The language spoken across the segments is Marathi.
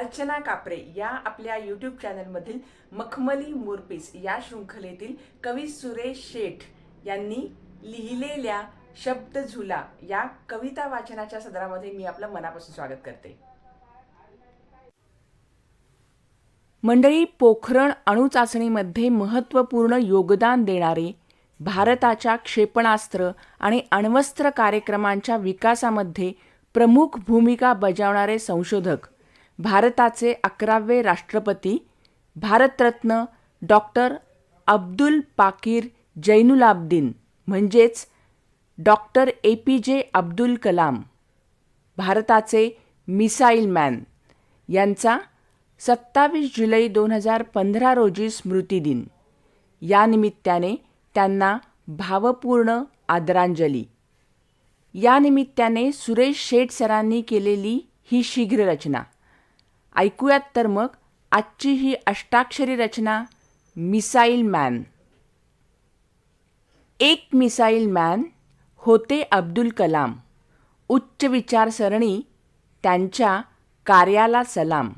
अर्चना कापरे या आपल्या यूट्यूब चॅनलमधील मखमली मोरपीस या शृंखलेतील कवी सुरेश शेठ यांनी लिहिलेल्या शब्द झुला या कविता वाचनाच्या सदरामध्ये मी आपलं मनापासून स्वागत करते. मंडळी पोखरण अणुचाचणीमध्ये महत्त्वपूर्ण योगदान देणारे भारताच्या क्षेपणास्त्र आणि अण्वस्त्र कार्यक्रमांच्या विकासामध्ये प्रमुख भूमिका बजावणारे संशोधक भारताचे अकरावे राष्ट्रपती भारतरत्न डॉक्टर अब्दुल पाकीर जैनुलाब्दीन म्हणजेच डॉक्टर ए पी जे अब्दुल कलाम भारताचे मिसाईल मॅन. यांचा सत्तावीस जुलै दोन हजार पंधरा रोजी स्मृतिदिन यानिमित्ताने त्यांना भावपूर्ण आदरांजली. यानिमित्ताने सुरेश शेठ सरांनी केलेली ही शीघ्र रचना. ऐकूयात तर मग आजची ही अष्टाक्षरी रचना मिसाईल मॅन. एक मिसाईल मॅन होते अब्दुल कलाम. उच्च विचारसरणी त्यांच्या कार्याला सलाम.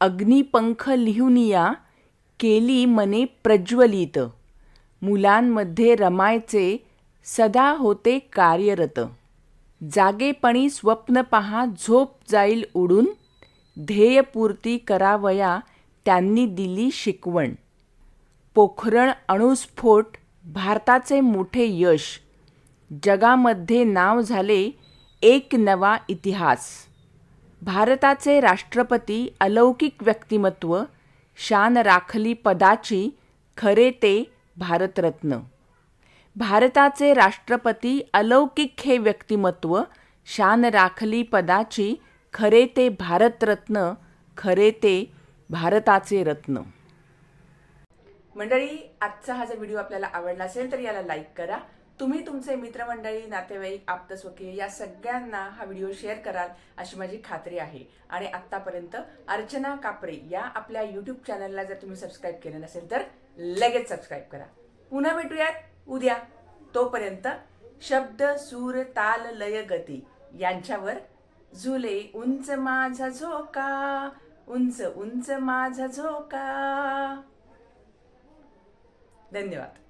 अग्निपंख लिहुनिया केली मने प्रज्वलित. मुलांमध्ये रमायचे सदा होते कार्यरत. जागेपणी स्वप्न पहा झोप जाईल उडून. ध्येयपूर्ती करावया त्यांनी दिली शिकवण. पोखरण अणुस्फोट भारताचे मोठे यश. जगामध्ये नाव झाले एक नवा इतिहास. भारताचे राष्ट्रपती अलौकिक व्यक्तिमत्व शान राखली पदाची खरे ते भारतरत्न. भारताचे राष्ट्रपती अलौकिक हे व्यक्तिमत्व शान राखली पदाची खरे ते भारतरत्न खरे ते भारताचे रत्न. मंडळी आजचा हा जर व्हिडिओ आपल्याला आवडला असेल तर याला लाईक करा. तुम्ही तुमचे मित्रमंडळी नातेवाईक आप्तस्वकीय या सगळ्यांना हा व्हिडिओ शेअर कराल अशी माझी खात्री आहे. आणि आत्तापर्यंत अर्चना कापरे या आपल्या यूट्यूब चॅनलला जर तुम्ही सबस्क्राईब केलं नसेल तर लगेच सबस्क्राईब करा. पुन्हा भेटूयात. उद्या तोपर्यंत शब्द सूर ताल लय गती यांच्यावर झुले उंच माझा झोका उंच उंच माझा झोका. धन्यवाद.